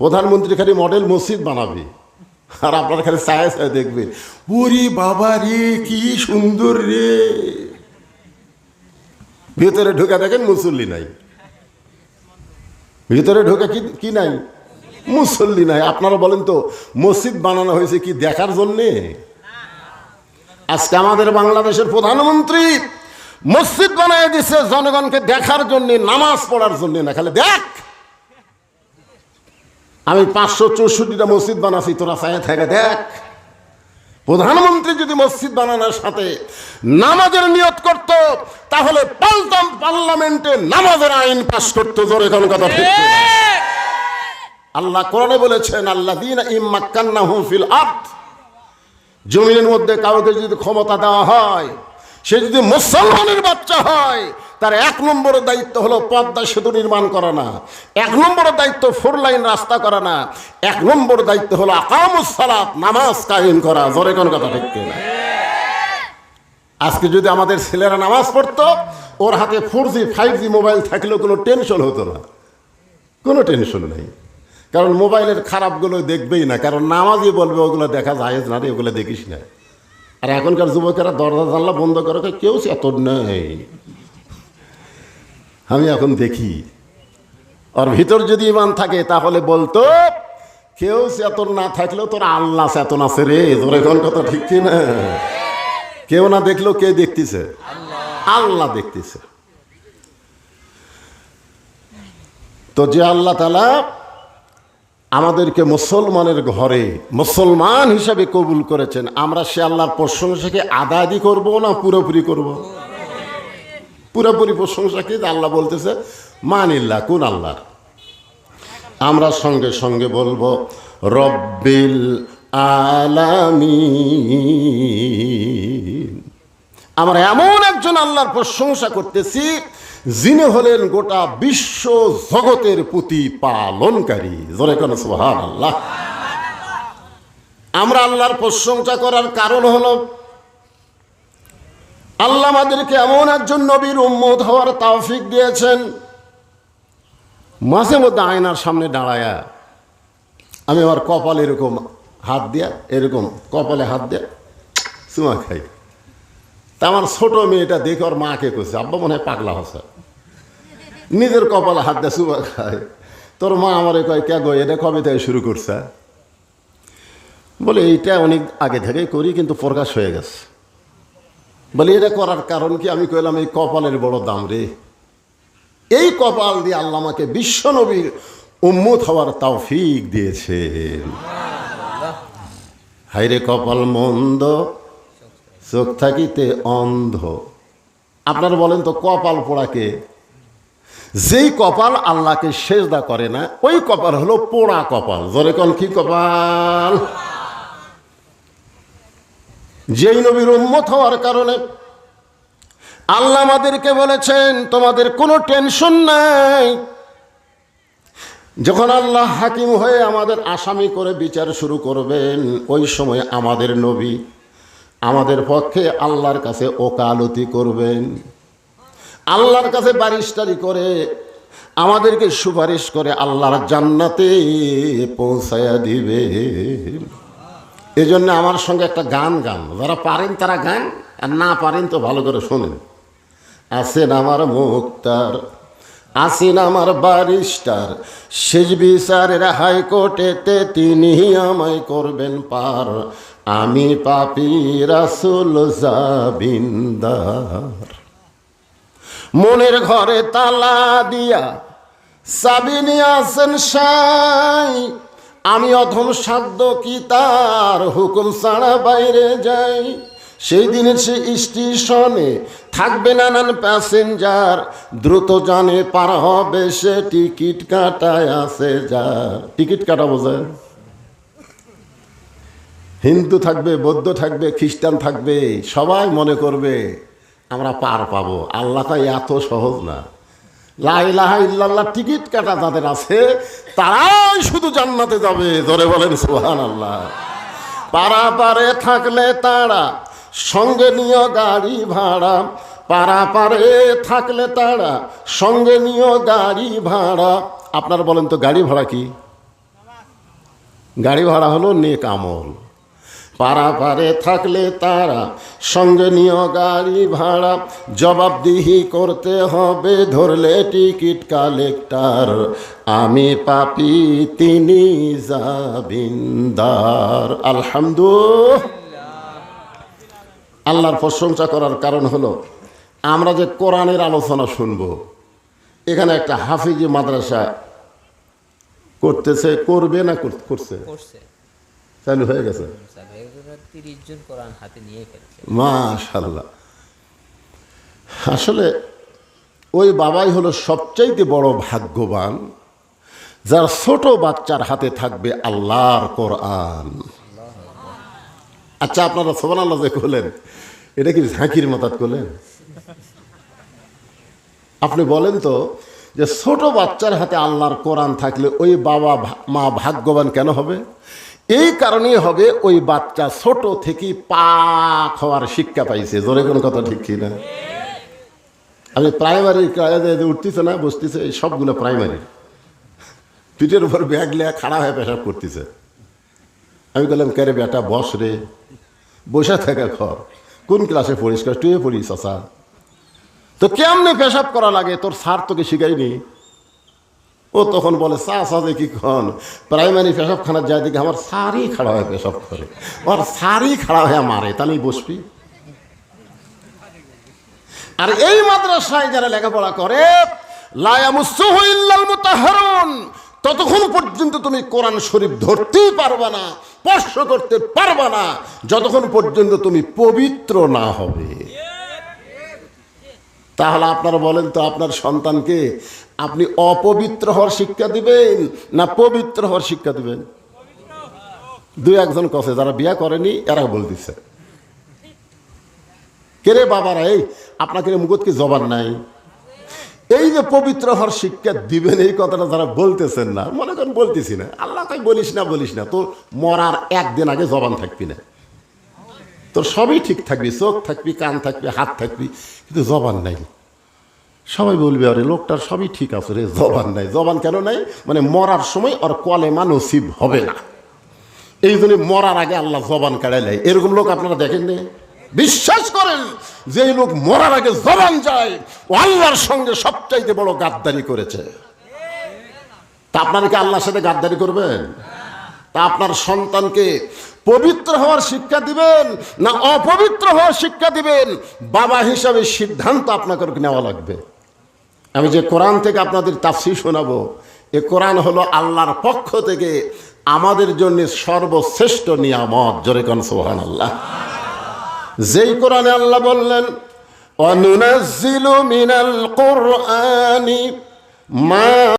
প্রধানমন্ত্রী খালি মডেল মসজিদ বানাবে। আর আপনার খালি ছায়া ছায়া দেখবে ওরে বাবা রে, কি সুন্দর রে। ভিতরে ঢুকে দেখেন মুসল্লি নাই। ভিতরে ঢুকে কি কি নাই? মুসল্লি নাই। আপনারা বলেন তো, মসজিদ বানানো হয়েছে কি দেখার জন্যে? আজকে আমাদের বাংলাদেশের প্রধানমন্ত্রী মসজিদ বানায় দিছে জনগণকে দেখার জন্য, নামাজ পড়ার জন্য না, খালি দেখ। আমি পাঁচশো চৌষট্টিটা মসজিদ বানাছি, তোরা চায় থাকে দেখ। প্রধানমন্ত্রী যদি মসজিদ বানানোর সাথে নামাজের নিয়ত করত, তাহলে পাল্টাম পার্লামেন্টে নামাজের আইন পাশ করতো, জোরে কোন কথা আল্লাহ কোরআনে বলেছেন আল্লাহ দিন ইম্মাক্কান্না ফিল আর্থ জমিনের মধ্যে কাউকে যদি ক্ষমতা দেওয়া হয়, সে যদি মুসলমানের বাচ্চা হয় তার এক নম্বরের দায়িত্ব হলো পদ্মা সেতু নির্মাণ করা না। এক নম্বরের দায়িত্ব ফোর লাইন রাস্তা করা না। এক নম্বর দায়িত্ব হলো আকামুস সালাত, নামাজ কায়েম করা। জোরে কোন কথা ঠিক না আজকে যদি আমাদের ছেলেরা নামাজ পড়তো, ওর হাতে four G five G mobile থাকলেও কোনো টেনশন হতো না। কোনো টেনশন নেই। কারণ মোবাইলের খারাপগুলো দেখবেই না। কারণ নামাজই বলবে, ওগুলো দেখা যায় না রে, ওগুলো দেখিস না। আর এখনকার যুবকেরা দরজা জানলা বন্ধ করে কেউ এত নেই। আমি এখন দেখি। ওর ভিতর যদি ইমান থাকে, তাহলে বলতো, কেউ চেতন না থাকলেও তোর আল্লাহ চেতন আছে রে। তোর এখন কথা ঠিক কি না কেউ না দেখলেও কে দেখতেছে? আল্লাহ দেখতেছে। তো যে আল্লাহ তালা আমাদেরকে মুসলমানের ঘরে মুসলমান হিসাবে কবুল করেছেন, আমরা সে আল্লাহর প্রশংসাকে আদাদি করব না পুরোপুরি করব? পুরোপুরি প্রশংসা কি? আল্লাহ বলতেছে মানিল্লা কোন আল্লাহ আমরা সঙ্গে সঙ্গে বলব, রব্বিল আলামিন। আমরা এমন একজন আল্লাহর প্রশংসা করতেছি, যিনি হলেন গোটা বিশ্ব জগতের প্রতি পালনকারী জোরে কেন সোহান আল্লাহ আমরা আল্লাহর প্রশংসা করার কারণ হলো আল্লাহ আমাদেরকে এমন একজন নবীর উম্মত হওয়ার তাওফিক দিয়েছেন। মাঝে মধ্যে আয়নার সামনে দাঁড়ায়া, আমি আমার কপাল এরকম হাত দিয়া, এরকম কপালে হাত দিয়া চুমা খাই। তা আমার ছোট মেয়েটা দেখে ওর মাকে কইছে, আব্বা মনে হয় পাগলা হচ্ছে নিজের কপালে হাত দিয়ে চুমা খায় তোর মা আমারে কয়, কে গো, এটা কবে থেকে শুরু করছে? বলে, এইটা অনেক আগে থেকেই করি, কিন্তু প্রকাশ হয়ে গেছে। বলে, এটা করার কারণ কি? আমি কইলাম, এই কপালের বড় দাম রে। এই কপাল দিয়ে আল্লাহ আমাকে বিশ্বনবীর উম্মত হওয়ার তৌফিক দিয়েছেন। হাইরে কপাল মন্দ, চোখ থাকিতে অন্ধ। আপনারা বলেন তো, কপাল পোড়াকে যেই কপাল আল্লাহকে সেজদা করে না, ওই কপাল হলো পোড়া কপাল। জোরে কন, কি কপাল? যেই নবীর উম্মত হওয়ার কারণে আল্লাহ আমাদেরকে বলেছেন, তোমাদের কোনো টেনশন নাই। যখন আল্লাহ হাকিম হয়ে আমাদের আসামি করে বিচার শুরু করবেন, ওই সময় আমাদের নবী আমাদের পক্ষে আল্লাহর কাছে ওকালতি করবেন। আল্লাহর কাছে বারিশটারি করে আমাদেরকে সুপারিশ করে আল্লাহর জান্নাতে পৌঁছায়া দিবে এই জন্য আমার সঙ্গে একটা গান গান। যারা পারেন তারা গান, আর না পারেন তো ভালো করে শোনেন। আছেন আমার মুক্তার আছেন আমার বারিস্টার শেষ বিচারের হাইকোর্টেতে তিনি আমায় করবেন পার। আমি পাপি রাসুল জাবিন্দার মনের ঘরে তালা দিয়া সাবিনী আছেন সাই আমি অধম সাধ্য কি তার হুকুম ছাড়া বাইরে যাই? সেই দিনে সে স্টেশনে থাকবে নানান প্যাসেঞ্জার, দ্রুত জানে পার হবে সে টিকিট কাটায় আসে যার। টিকিট কাটা বোঝায় হিন্দু থাকবে, বৌদ্ধ থাকবে, খ্রিস্টান থাকবে, সবাই মনে করবে, আমরা পার পাবো। আল্লাহ তাই এত সহজ না। লাইলাহা ইল্লাল্লাহ টিকিট কাটা যাদের আছে, তারাই শুধু জান্নাতে যাবে। ধরে বলেন সোহান আল্লাহ পাড়া পারে থাকলে তারা, সঙ্গে নিয়ে গাড়ি ভাড়া। পাড়া পারে থাকলে তারা, সঙ্গে নিয়ে গাড়ি ভাড়া। আপনার বলেন তো গাড়ি ভাড়া কি? গাড়ি ভাড়া হলো নেক আমল। পারাপারে থাকলে তারা সঙ্গে নিয়ে গাড়ি ভাড়া। জবাবদিহি করতে হবে ধরলে টিকিট কালেক্টার। আমি পাপি তিনি জাবিন্দার আলহামদুলিল্লাহ। আল্লাহর প্রশংসা করার কারণ হলো আমরা যে কোরআনের আলোচনা শুনব এখানে একটা হাফিজি মাদ্রাসা করতেছে করবে না করছে? করছে। চালু হয়ে গেছে। মাশাল্লাহ আসলে ওই বাবাই হলো সবচাইতে বড় ভাগ্যবান, যার ছোট বাচ্চার হাতে থাকবে আল্লাহর কোরআন। আচ্ছা আপনারা সোমান আল্লাহ যে করলেন এটা কি ঝাঁকির মাতাত করলেন? আপনি বলেন তো যে ছোট বাচ্চার হাতে আল্লাহর কোরআন থাকলে ওই বাবা মা ভাগ্যবান কেন হবে? এই কারণেই হবে ওই বাচ্চা ছোট থেকেই পাক হওয়ার শিক্ষা পাইছে। জোরে কোনো কথা ঠিক কি না আমি প্রাইমারি ক্লাসে উঠতেছে না, বসতেছে, এই সবগুলো প্রাইমারি পিঠের উপর ব্যাগ লিয়া খাড়া হয়ে পেশাব করতেছে। আমি বললাম, কে রে বেটা, বস রে। বসে থাকা খর। কোন ক্লাসে পড়িস? টুয়ে পড়িস আসা তো কেমনে পেশাব করা লাগে? তোর স্যার তোকে শিখাইনি ও তখন বলে চা সাজে কি খন প্রাইমারি পেশাবখানার যায় দিকে আমার সারই খাড়া হয়ে পেশাব করে। ওর সারই খাড়া হয়ে মারে, তাহলেই বসবি। আর এই মাদ্রাসায় যারা লেখাপড়া করে ততক্ষণ পর্যন্ত তুমি কোরআন শরীফ ধরতেই পারবা না, স্পর্শ করতে পারবা না, যতক্ষণ পর্যন্ত তুমি পবিত্র না হবে। তাহলে আপনারা বলেন তো, আপনার সন্তানকে আপনি অপবিত্র হওয়ার শিক্ষা দিবেন না পবিত্র হওয়ার শিক্ষা দিবেন? দুই একজন কছে যারা বিয়া করেনি, এরা বল বলতেছে কেরে বাবারা, এই আপনাকে মুখত কি জবান নাই? এই যে পবিত্র হওয়ার শিক্ষা দিবেন, এই কথাটা যারা বলতেছেন না, মনে করেন বলতেছি না। আল্লাহ তাই বলিস না বলিস না। তোর মরার একদিন আগে জবান থাকবি না। তোর সবই ঠিক থাকবি, চোখ থাকবি, কান থাকবি, হাত থাকবি, কিন্তু জবান নাই। সবাই বলবে, আরে লোকটার সবই ঠিক আছে রে, জবান নাই। জবান কেন নাই? মানে মরার সময় ওর কলেমা নসিব হবে না। এই জন্য মরার আগে আল্লাহ জবান কাড়াই নেয়। এরকম লোক আপনারা দেখেন নি? বিশ্বাস করেন যে লোক মরার আগে জবান যায় ও আল্লাহর সঙ্গে সবচাইতে বড় গাদ্দারি করেছে। তা আপনারা কি আল্লাহর সাথে গাদ্দারি করবেন? তা আপনার সন্তানকে পবিত্র হওয়ার শিক্ষা দিবেন না অপবিত্র হওয়ার শিক্ষা দিবেন? বাবা হিসাবে সিদ্ধান্ত আপনাকে নেওয়া লাগবে। আমি যে কোরআন থেকে আপনাদের তাফসি শোনাবো, এ কোরআন হলো আল্লাহর পক্ষ থেকে আমাদের জন্য সর্বশ্রেষ্ঠ নিয়ামত। জোরে কন সোহান আল্লাহ যেই কোরআনে আল্লাহ বললেন অনুনাজিলু মিনাল কোরআনি মা